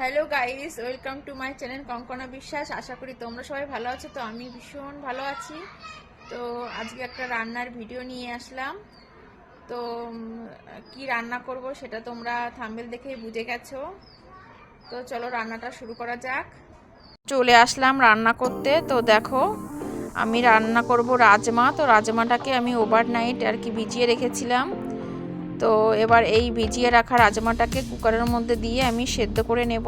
Hello guys, welcome to my channel Kankana Biswas. আশা করি তোমরা সবাই ভালো আছো, তো আমি ভীষণ ভালো আছি। তো আজকে একটা রান্নার ভিডিও নিয়ে আসলাম। তো কি রান্না করব সেটা তোমরা থাম্বেল দেখেই বুঝে গেছো। তো চলো রান্নাটা শুরু করা যাক। চলে আসলাম রান্না করতে। তো দেখো, আমি রান্না করব রাজমা। তো রাজমাটাকে আমি ওভারনাইট আর কি ভিজিয়ে রেখেছিলাম। তো এবার এই ভিজিয়ে রাখা রাজমাটাকে কুকারের মধ্যে দিয়ে আমি সেদ্ধ করে নেব।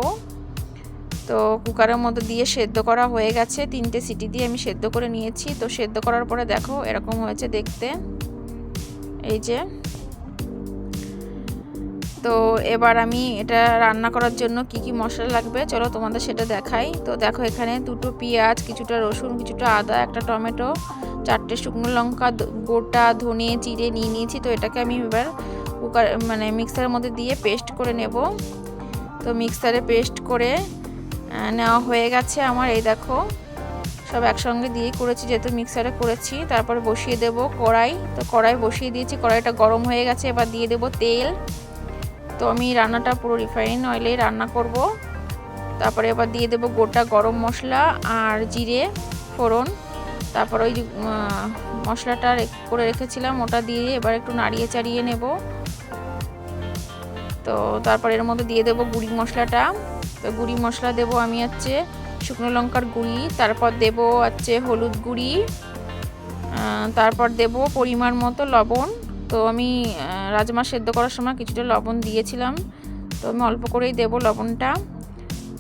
তো কুকারের মধ্যে দিয়ে সেদ্ধ করা হয়ে গেছে, তিনটে সিটি দিয়ে আমি সেদ্ধ করে নিয়েছি। তো সেদ্ধ করার পরে দেখো এরকম হয়েছে দেখতে। এই যে। তো এবার আমি এটা রান্না করার জন্য কি কি মশলা লাগবে চলো তোমাদের সেটা দেখাই। তো দেখো এখানে দুটো পেঁয়াজ, কিছুটা রসুন, কিছুটা আদা, একটা টমেটো, চারটে শুকনো লঙ্কা গোটা ধনে, জিরে নিয়ে নিয়েছি। তো এটাকে আমি এবার কুকার মানে মিক্সারের মধ্যে দিয়ে পেস্ট করে নেব। তো মিক্সারে পেস্ট করে নেওয়া হয়ে গেছে আমার, এই দেখো। সব একসঙ্গে দিয়ে করেছি, যেহেতু মিক্সারে করেছি। তারপরে বসিয়ে দেব কড়াই। তো কড়াই বসিয়ে দিয়েছি, কড়াইটা গরম হয়ে গেছে, এবার দিয়ে দেব তেল। তো আমি রান্নাটা পুরো রিফাইন অয়েলে রান্না করব। তারপরে এবার দিয়ে দেব গোটা গরম মশলা আর জিরে, ফোড়ন। তারপর ওই মশলাটা করে রেখেছিলাম, ওটা দিয়ে এবার একটু নাড়িয়ে চাড়িয়ে নেব। তো তারপর এর মধ্যে দিয়ে দেবো গুঁড়ি মশলাটা। তো গুঁড়ি মশলা দেবো আমি হচ্ছে শুকনো লঙ্কার গুঁড়ি, তারপর দেব হচ্ছে হলুদ গুঁড়ি তারপর দেব পরিমাণ মতো লবণ। তো আমি রাজমা সেদ্ধ করার সময় কিছুটা লবণ দিয়েছিলাম। তো আমি অল্প করেই দেব লবণটা।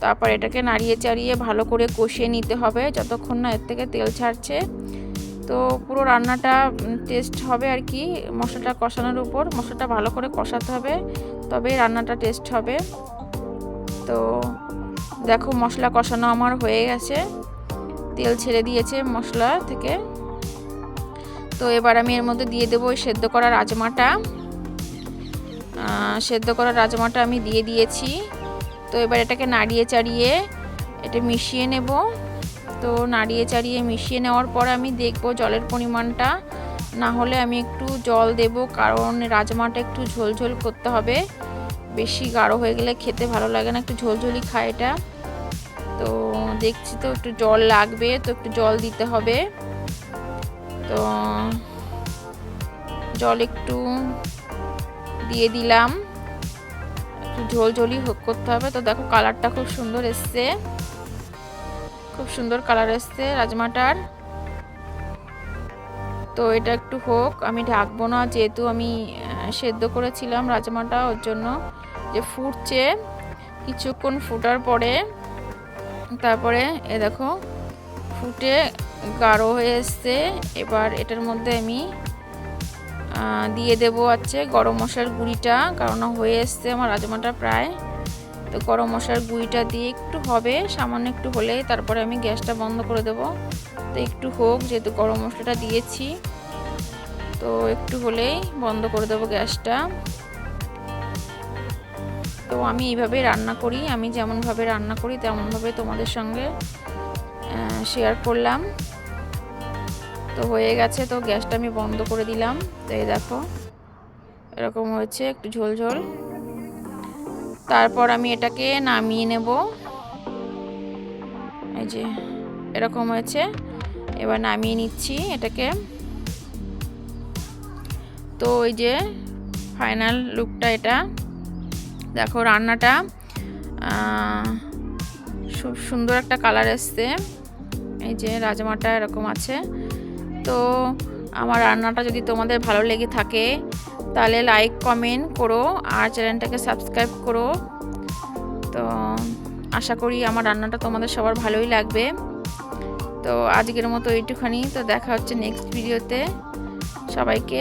তারপর এটাকে নাড়িয়ে চাড়িয়ে ভালো করে কষিয়ে নিতে হবে, যতক্ষণ না এর থেকে তেল ছাড়ছে। তো পুরো রান্নাটা টেস্ট হবে আর কি মশলাটা কষানোর উপর। মশলাটা ভালো করে কষাতে হবে, তবেই রান্নাটা টেস্ট হবে। তো দেখো মশলা কষানো আমার হয়ে গেছে। তেল ছেড়ে দিয়েছে মশলা থেকে। তো এবার আমি এর মধ্যে দিয়ে দেবো ওই সেদ্ধ করা রাজমাটা। সেদ্ধ করা রাজমাটা আমি দিয়ে দিয়েছি। তো এবার এটাকে নাড়িয়ে চাড়িয়ে এটা মিশিয়ে নেব। তো নাড়িয়ে চাড়িয়ে মিশিয়ে নেওয়ার পর আমি দেখব জলের পরিমাণটা। না হলে আমি একটু জল দেব, কারণ রাজমাটা একটু ঝোলঝোল করতে হবে। বেশি গাঢ় হয়ে গেলে খেতে ভালো লাগে না, একটু ঝোলঝোলি খায় এটা। তো দেখছি তো একটু জল লাগবে, তো একটু জল দিতে হবে। তো জল একটু দিয়ে দিলাম। একটু ঝোলঝোলই হোক করতে হবে। তো দেখো কালারটা খুব সুন্দর এসছে। খুব সুন্দর কালার এসছে রাজমাটার। তো এটা একটু হোক, আমি ঢাকবো না, যেহেতু আমি সেদ্ধ করেছিলাম রাজমাটা, ওর জন্য যে ফুটছে, কিছুক্ষণ ফুটার পরে, তারপরে এ দেখো, ফুটে গাঢ় হয়ে এসছে, এবার এটার মধ্যে আমি দিয়ে দেব হচ্ছে গরম মশলার গুঁড়িটা, কারণ হয়ে এসছে আমার রাজমাটা প্রায়। তো গরম মশলার গুঁড়িটা দিয়ে একটু হবে, সামান্য একটু হলেই তারপরে আমি গ্যাসটা বন্ধ করে দেব। তো একটু হোক, যেহেতু গরম মশলাটা দিয়েছি, তো একটু হলেই বন্ধ করে দেবো গ্যাসটা। তো আমি এইভাবেই রান্না করি, আমি যেমনভাবে রান্না করি তেমনভাবে তোমাদের সঙ্গে শেয়ার করলাম। তো হয়ে গেছে, তো গ্যাসটা আমি বন্ধ করে দিলাম। তো এই দেখো, এরকম হয়েছে, একটু ঝোল ঝোল। তারপর আমি এটাকে নামিয়ে নেব। এই যে, এরকম হয়েছে। এবার নামিয়ে নিচ্ছি এটাকে। তো ওই যে, ফাইনাল লুকটা এটা। দেখো রান্নাটা খুব সুন্দর একটা কালার এসছে। এই যে, রাজমাটা এরকম আছে। তো আমার রান্নাটা যদি তোমাদের ভালো লেগে থাকে, তাহলে লাইক কমেন্ট করো আর চ্যানেলটাকে সাবস্ক্রাইব করো। তো আশা করি আমার রান্নাটা তোমাদের সবার ভালোই লাগবে। তো আজকের মতো এইটুখানি, তো দেখা হচ্ছে নেক্সট ভিডিওতে সবাইকে